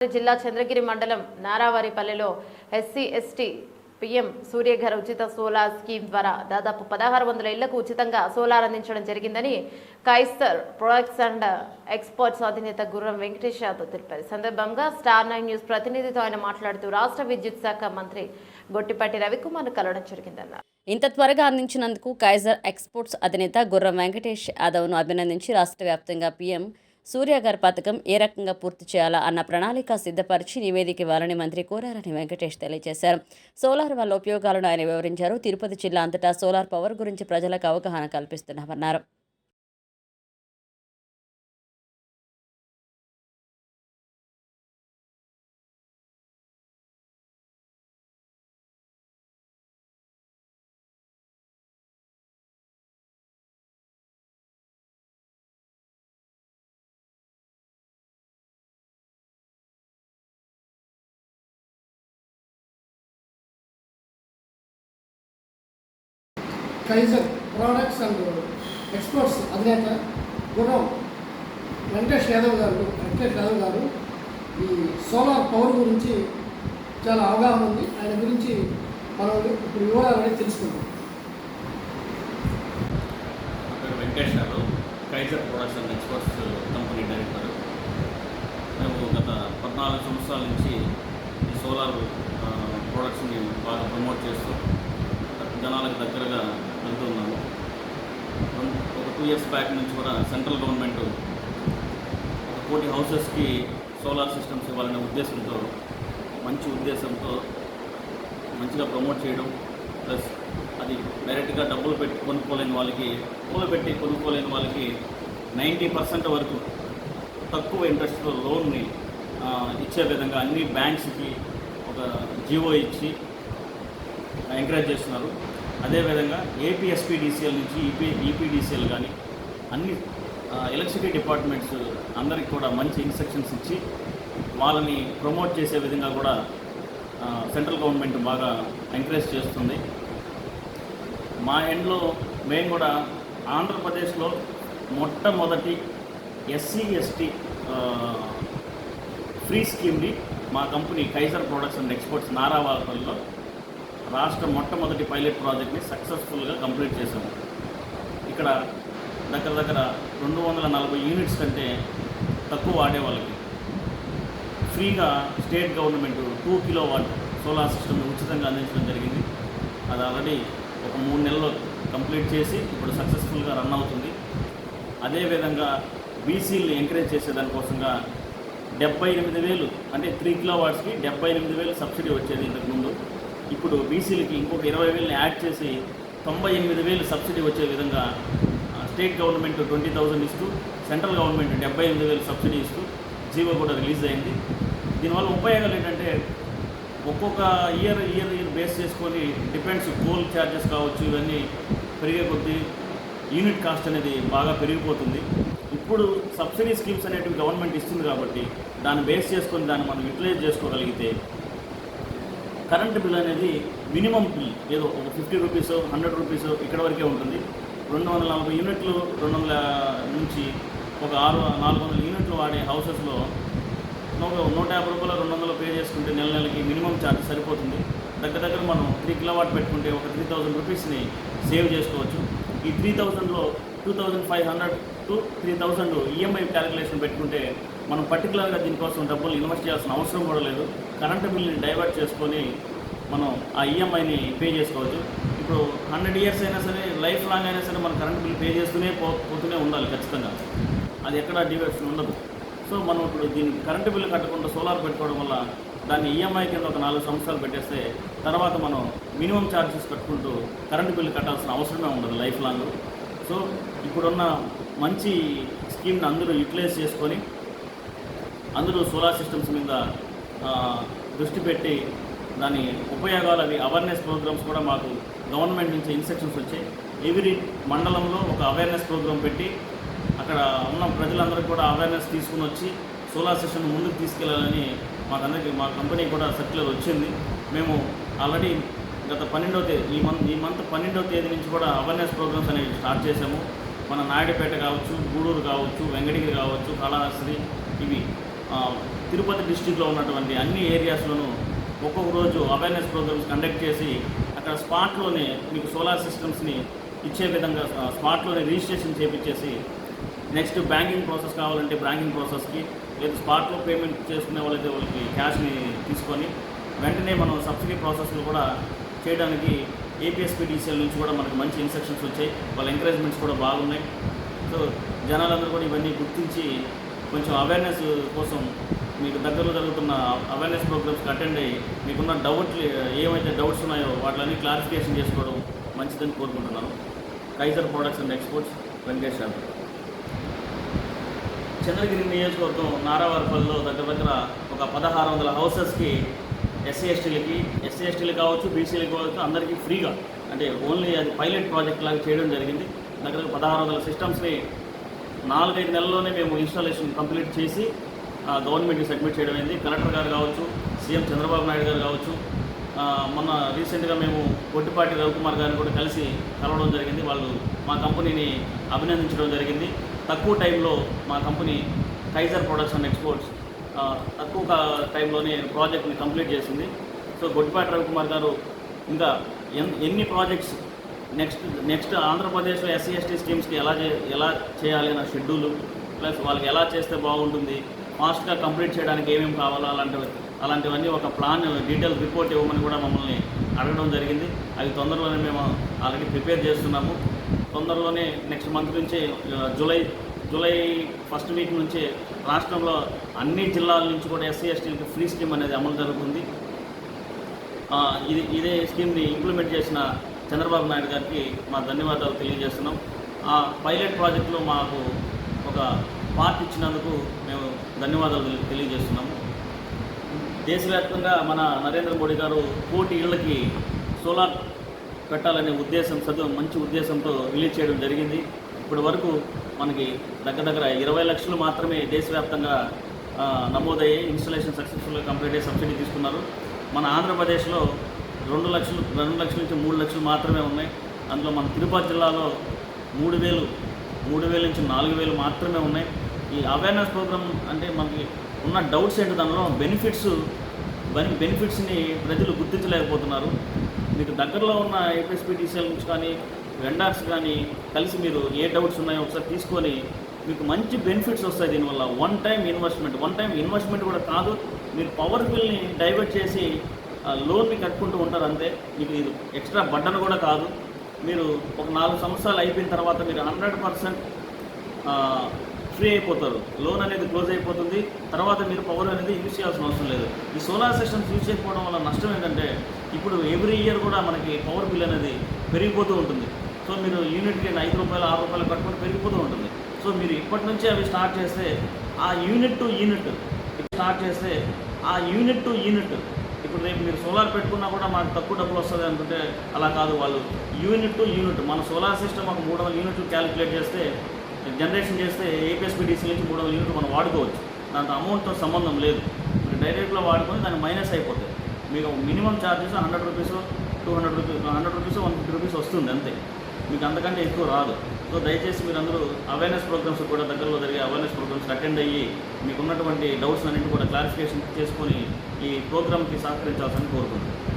జిల్లా చంద్రగిరి మండలం నారావారిపల్లెలో ఎస్సీ ఎస్టీ పిఎం సూర్యఘర్ ఉచిత సోలార్ స్కీమ్ ద్వారా దాదాపు పదహారు వందల ఇళ్ళకు ఉచితంగా సోలార్ అందించడం జరిగిందని కైస్తర్ ప్రొడక్ట్స్ అండ్ ఎక్స్పోర్ట్స్ అధినేత గుర్రం వెంకటేష్ యాదవ్ తెలిపారు సందర్భంగా స్టార్ నైన్ న్యూస్ ప్రతినిధితో ఆయన మాట్లాడుతూ రాష్ట్ర విద్యుత్ శాఖ మంత్రి గొట్టిపాటి రవికుమార్ను కలవడం జరిగిందన్నారు. ఇంత త్వరగా అందించినందుకు కైజర్ ఎక్స్పోర్ట్స్ అధినేత గుర్రం వెంకటేష్ యాదవ్ను అభినందించి రాష్ట్ర వ్యాప్తంగా పీఎం సూర్యగర్ పథకం ఏ రకంగా పూర్తి చేయాలా అన్న ప్రణాళిక సిద్ధపరిచి నివేదిక ఇవ్వాలని మంత్రి కోరారని వెంకటేష్ తెలియజేశారు. సోలార్ వల్ల ఉపయోగాలను ఆయన వివరించారు. తిరుపతి జిల్లా అంతటా సోలార్ పవర్ గురించి ప్రజలకు అవగాహన కల్పిస్తున్నామన్నారు. కైజర్ ప్రోడక్ట్స్ అండ్ ఎక్స్పోర్ట్స్ అధినేత గుణం వెంకటేష్ యాదవ్ గారు వెంకటేష్ యాదవ్ గారు ఈ సోలార్ పవర్ గురించి చాలా అవగాహన ఉంది. ఆయన గురించి మనం ఇప్పుడు వివరాలు తెలుసుకుందాం. Venkatesh garu Kaiser products and exports company director మేము గత పద్నాలుగు సంవత్సరాల నుంచి ఈ సోలార్ ఆ, ప్రొడక్ట్స్ని బాగా ప్రమోట్ చేస్తూ జనాలకు దగ్గరగా వెళ్తున్నాను కొన్- ఒక టూ ఇయర్స్ బ్యాక్ నుంచి కూడా సెంట్రల్ గవర్నమెంట్ ఒక కోటి హౌసెస్కి సోలార్ సిస్టమ్స్ ఇవ్వాలనే ఉద్దేశంతో మంచి ఉద్దేశంతో మంచిగా ప్రమోట్ చేయడం ప్లస్ అది డైరెక్ట్గా డబ్బులు పెట్టి కొనుక్కోలేని వాళ్ళకి డబ్బులు పెట్టి కొనుక్కోలేని వాళ్ళకి నైంటీ పర్సెంట్ వరకు తక్కువ ఇంట్రెస్ట్తో లోన్ని ఇచ్చే విధంగా అన్ని బ్యాంక్స్కి ఒక జీవో ఇచ్చి ఎంకరేజ్ చేస్తున్నారు. అదేవిధంగా ఏపీఎస్పీడీసీఎల్ నుంచి ఈపీ ఈపీడీసీఎల్ కానీ అన్ని ఎలక్ట్రిసిటీ డిపార్ట్మెంట్స్ అందరికి కూడా మంచి ఇన్స్ట్రక్షన్స్ ఇచ్చి వాళ్ళని ప్రమోట్ చేసే విధంగా కూడా సెంట్రల్ గవర్నమెంట్ బాగా ఎంకరేజ్ చేస్తుంది. మా ఎండ్లో మేము కూడా ఆంధ్రప్రదేశ్లో మొట్టమొదటి ఎస్సీ ఎస్టీ ఫ్రీ స్కీమ్ని మా company Kaiser products and exports నారావాళ్ళలో రాష్ట్ర మొట్టమొదటి పైలట్ ప్రాజెక్ట్ని సక్సెస్ఫుల్గా కంప్లీట్ చేశాము ఇక్కడ దగ్గర దగ్గర రెండు వందల నలభై యూనిట్స్ కంటే తక్కువ వాడే వాళ్ళకి. ఫ్రీగా state government two kilowatt solar సిస్టమ్ని ఉచితంగా అందించడం జరిగింది. అది ఆల్రెడీ ఒక మూడు నెలల్లో కంప్లీట్ చేసి ఇప్పుడు సక్సెస్ఫుల్గా రన్ అవుతుంది. అదేవిధంగా బీసీలు ఎంకరేజ్ చేసేదానికోసంగా డెబ్బై ఎనిమిది వేలు అంటే త్రీ కిలో వాట్స్కి డెబ్బై ఎనిమిది వేలు సబ్సిడీ వచ్చేది ఇంతకుముందు ఇప్పుడు బీసీలకి ఇంకొక ఇరవై వేలని యాడ్ చేసి తొంభై ఎనిమిది వేలు సబ్సిడీ వచ్చే విధంగా స్టేట్ గవర్నమెంట్ ట్వంటీ థౌజండ్ ఇస్తూ సెంట్రల్ గవర్నమెంట్ డెబ్బై ఎనిమిది వేలు సబ్సిడీ ఇస్తూ జీవో కూడా రిలీజ్ అయింది. దీనివల్ల ఉపయోగాలు ఏంటంటే ఒక్కొక్క ఇయర్ ఇయర్ ఇయర్ బేస్ చేసుకొని డిపెండ్స్ కోల్ ఛార్జెస్ కావచ్చు ఇవన్నీ పెరిగే కొద్దీ యూనిట్ కాస్ట్ అనేది బాగా పెరిగిపోతుంది. ఇప్పుడు సబ్సిడీ స్కీమ్స్ అనేటివి గవర్నమెంట్ ఇస్తుంది కాబట్టి దాన్ని బేస్ చేసుకొని దాన్ని మనం యూటిలైజ్ చేసుకోగలిగితే కరెంట్ బిల్ అనేది మినిమం బిల్ ఏదో ఒక ఫిఫ్టీ రూపీస్ హండ్రెడ్ రూపీస్ ఇక్కడ వరకే ఉంటుంది. రెండు వందల నలభై యూనిట్లు రెండు వందల నుంచి ఒక ఆరు నాలుగు వందల యూనిట్లు వాడే హౌసెస్లో నూట నూట యాభై రూపాయలు రెండు వందలు పే చేసుకుంటే నెల నెలకి మినిమం ఛార్జ్ సరిపోతుంది. దగ్గర దగ్గర మనం త్రీ కిలోవాట్ పెట్టుకుంటే ఒక త్రీ థౌజండ్ రూపీస్ని సేవ్ చేసుకోవచ్చు. ఈ త్రీ థౌజండ్లో two thousand five hundred to three thousand EMI calculation పెట్టుకుంటే మనం పర్టికులర్గా దీనికోసం డబ్బులు ఇన్వెస్ట్ చేయాల్సిన అవసరం కూడా లేదు. కరెంటు బిల్ని డైవర్ట్ చేసుకొని మనం ఆ ఈఎంఐని పే చేసుకోవచ్చు. ఇప్పుడు హండ్రెడ్ ఇయర్స్ అయినా సరే లైఫ్ లాంగ్ అయినా సరే మనం కరెంట్ బిల్ పే చేస్తూనే పోతూనే ఉండాలి ఖచ్చితంగా. అది ఎక్కడ డివర్షన్ ఉండదు. సో మనం ఇప్పుడు దీన్ని కరెంటు బిల్లు కట్టకుండా సోలార్ పెట్టుకోవడం వల్ల దాన్ని ఈఎంఐ కింద ఒక నాలుగు సంవత్సరాలు పెట్టేస్తే తర్వాత మనం మినిమం ఛార్జెస్ కట్టుకుంటూ కరెంటు బిల్లు కట్టాల్సిన అవసరమే ఉండదు లైఫ్ లాంగ్ సో ఇప్పుడున్న మంచి స్కీమ్ని అందరూ యూటిలైజ్ చేసుకొని అందరూ సోలార్ సిస్టమ్స్ మీద దృష్టి పెట్టి దాని ఉపయోగాలు అవి అవేర్నెస్ ప్రోగ్రామ్స్ కూడా మాకు గవర్నమెంట్ నుంచి ఇన్స్ట్రక్షన్స్ వచ్చాయి. ఎవ్రీ మండలంలో ఒక అవేర్నెస్ ప్రోగ్రామ్ పెట్టి అక్కడ ఉన్న ప్రజలందరికీ కూడా అవేర్నెస్ తీసుకుని వచ్చి సోలార్ సిస్టమ్ ముందుకు తీసుకెళ్ళాలని మాకందరికీ మా కంపెనీ కూడా సర్క్యులర్ వచ్చింది. మేము ఆల్రెడీ గత పన్నెండవ తేదీ ఈ మంత్ ఈ మంత్ పన్నెండవ తేదీ నుంచి కూడా అవేర్నెస్ ప్రోగ్రామ్స్ అనేవి స్టార్ట్ చేశాము. మన నాయుడుపేట కావచ్చు గూడూరు కావచ్చు వెంకటగిరి కావచ్చు కళాశ్రీ ఇవి తిరుపతి డిస్టిక్లో ఉన్నటువంటి అన్ని ఏరియాస్లోనూ ఒక్కొక్క రోజు అవేర్నెస్ ప్రోగ్రామ్స్ కండక్ట్ చేసి అక్కడ స్పాట్లోనే మీకు సోలార్ సిస్టమ్స్ని ఇచ్చే విధంగా స్పాట్లోనే రిజిస్ట్రేషన్ చేపించేసి నెక్స్ట్ బ్యాంకింగ్ ప్రాసెస్ కావాలంటే బ్యాంకింగ్ ప్రాసెస్కి లేదు స్పాట్లో పేమెంట్ చేసుకునే వాళ్ళైతే వాళ్ళకి క్యాష్ని తీసుకొని వెంటనే మనం సబ్సిడీ ప్రాసెస్లు కూడా చేయడానికి ఏపీఎస్పీడీసీఎల్ నుంచి కూడా మనకి మంచి ఇన్స్ట్రక్షన్స్ వచ్చాయి. వాళ్ళ ఎంకరేజ్మెంట్స్ కూడా బాగున్నాయి. సో జనాలందరూ కూడా ఇవన్నీ గుర్తించి కొంచెం అవేర్నెస్ కోసం మీకు దగ్గరలో జరుగుతున్న అవేర్నెస్ ప్రోగ్రామ్స్కి అటెండ్ అయ్యి మీకున్న డౌట్లు ఏమైతే డౌట్స్ ఉన్నాయో వాటిని క్లారిఫికేషన్ చేసుకోవడం మంచిదని కోరుకుంటున్నాను. Kaiser products and exports Venkatesh Yadav Chandragiri నియోజకవర్గం నారావారిపల్లిలో దగ్గర దగ్గర ఒక పదహారు వందల హౌసెస్కి ఎస్సీ ఎస్టీలకి ఎస్సీ ఎస్టీలు కావచ్చు బీసీలు కావచ్చు అందరికీ ఫ్రీగా అంటే ఓన్లీ అది పైలట్ ప్రాజెక్ట్ లాగా చేయడం జరిగింది. దగ్గర పదహారు వందల సిస్టమ్స్ని నాలుగైదు నెలల్లోనే మేము ఇన్స్టాలేషన్ కంప్లీట్ చేసి గవర్నమెంట్కి సబ్మిట్ చేయడం అయింది. కలెక్టర్ గారు కావచ్చు సీఎం చంద్రబాబు నాయుడు గారు కావచ్చు మొన్న రీసెంట్గా మేము గొట్టిపాటి రవికుమార్ గారిని కూడా కలిసి కలవడం జరిగింది. వాళ్ళు మా కంపెనీని అభినందించడం జరిగింది. తక్కువ టైంలో మా company Kaiser products and exports తక్కువ కా- టైంలోనే ప్రాజెక్ట్ని కంప్లీట్ చేసింది. సో గొట్టిపాటి రవికుమార్ గారు ఇంకా ఎన్ని ప్రాజెక్ట్స్ నెక్స్ట్ నెక్స్ట్ ఆంధ్రప్రదేశ్లో ఎస్సీ ఎస్టీ స్కీమ్స్కి ఎలా చే ఎలా చేయాలి అన్న షెడ్యూల్ ప్లస్ వాళ్ళకి ఎలా చేస్తే బాగుంటుంది ఫాస్ట్గా కంప్లీట్ చేయడానికి ఏమేమి కావాలో అలాంటివి అలాంటివన్నీ ఒక ప్లాన్ డీటెయిల్ రిపోర్ట్ ఇవ్వమని కూడా మమ్మల్ని అడగడం జరిగింది. అవి తొందరలోనే మేము ఆల్రెడీ ప్రిపేర్ చేస్తున్నాము. తొందరలోనే నెక్స్ట్ మంత్ నుంచి జూలై జూలై ఫస్ట్ వీక్ నుంచి రాష్ట్రంలో అన్ని జిల్లాల నుంచి కూడా ఎస్సీ ఎస్టీలకి ఫ్రీ స్కీమ్ అనేది అమలు జరుగుతుంది. ఇది ఇదే స్కీమ్ని ఇంప్లిమెంట్ చేసిన చంద్రబాబు నాయుడు గారికి మా ధన్యవాదాలు తెలియజేస్తున్నాం. ఆ పైలట్ ప్రాజెక్టులో మాకు ఒక పార్ట్ ఇచ్చినందుకు మేము ధన్యవాదాలు తెలియజేస్తున్నాము. దేశవ్యాప్తంగా మన నరేంద్ర మోడీ గారు కోటి ఇళ్ళకి సోలార్ పెట్టాలనే ఉద్దేశం చదువు మంచి ఉద్దేశంతో రిలీజ్ చేయడం జరిగింది. ఇప్పటి వరకు మనకి దగ్గర దగ్గర ఇరవై లక్షలు మాత్రమే దేశవ్యాప్తంగా నమోదయ్యాయి నమోదయ్యి ఇన్స్టలేషన్ సక్సెస్ఫుల్గా కంప్లీట్ అయ్యి సబ్సిడీ తీసుకున్నారు. మన ఆంధ్రప్రదేశ్లో రెండు లక్షలు రెండు లక్షల నుంచి మూడు లక్షలు మాత్రమే ఉన్నాయి. అందులో మన తిరుపతి జిల్లాలో మూడు వేలు మూడు వేల నుంచి నాలుగు వేలు మాత్రమే ఉన్నాయి. ఈ అవేర్నెస్ ప్రోగ్రామ్ అంటే మనకి ఉన్న డౌట్స్ ఏంటి దానిలో బెనిఫిట్స్ బెనిఫిట్స్ని ప్రజలు గుర్తించలేకపోతున్నారు. మీకు దగ్గరలో ఉన్న ఏపీఎస్పీటీసీఎల్ నుంచి కానీ వెండర్స్ కానీ కలిసి మీరు ఏ డౌట్స్ ఉన్నాయో ఒకసారి తీసుకొని మీకు మంచి బెనిఫిట్స్ వస్తాయి దీనివల్ల. One time investment one time investment కూడా కాదు మీరు పవర్ బిల్ని డైవర్ట్ చేసి లోన్ని కట్టుకుంటూ ఉంటారు అంతే. మీకు ఇది ఎక్స్ట్రా బడ్డన్ కూడా కాదు. మీరు ఒక నాలుగు సంవత్సరాలు అయిపోయిన తర్వాత మీరు హండ్రెడ్ పర్సెంట్ ఫ్రీ అయిపోతారు. లోన్ అనేది క్లోజ్ అయిపోతుంది. తర్వాత మీరు పవర్ అనేది యూజ్ చేయాల్సిన అవసరం లేదు. ఈ సోలార్ సిస్టమ్స్ యూజ్ చేయకపోవడం వల్ల నష్టం ఏంటంటే ఇప్పుడు ఎవ్రీ ఇయర్ కూడా మనకి పవర్ బిల్ అనేది పెరిగిపోతూ ఉంటుంది. సో మీరు యూనిట్కి ఐదు రూపాయలు ఆరు రూపాయలు కట్టుకుంటే పెరిగిపోతూ ఉంటుంది. సో మీరు ఇప్పటి నుంచి అవి స్టార్ట్ చేస్తే ఆ యూనిట్ టు యూనిట్ స్టార్ట్ చేస్తే ఆ యూనిట్ టు యూనిట్ ఇప్పుడు రేపు మీరు సోలార్ పెట్టుకున్నా కూడా మాకు తక్కువ డబ్బులు వస్తుంది అనుకుంటే అలా కాదు వాళ్ళు. యూనిట్ టు యూనిట్ మన సోలార్ సిస్టమ్ ఒక మూడు వందల యూనిట్లు క్యాలిక్యులేట్ చేస్తే జనరేషన్ చేస్తే ఏపీఎస్పీడీసీ నుంచి మూడు వందల యూనిట్లు మనం వాడుకోవచ్చు. దాంతో అమౌంట్తో సంబంధం లేదు. మీరు డైరెక్ట్లో వాడుకొని దాన్ని మైనస్ అయిపోతుంది మీకు minimum charges hundred rupees two hundred rupees hundred rupees one fifty rupees వస్తుంది అంతే. మీకు అంతకంటే ఎక్కువ రాదు. సో దయచేసి మీరు అందరూ అవేర్నెస్ ప్రోగ్రామ్స్ కూడా దగ్గరలో జరిగే అవేర్నెస్ ప్రోగ్రామ్స్ అటెండ్ అయ్యి మీకు ఉన్నటువంటి డౌట్స్ అన్నింటి కూడా క్లారిఫికేషన్ చేసుకొని ఈ ప్రోగ్రామ్కి సహకరించాల్సని కోరుకుంటున్నాను.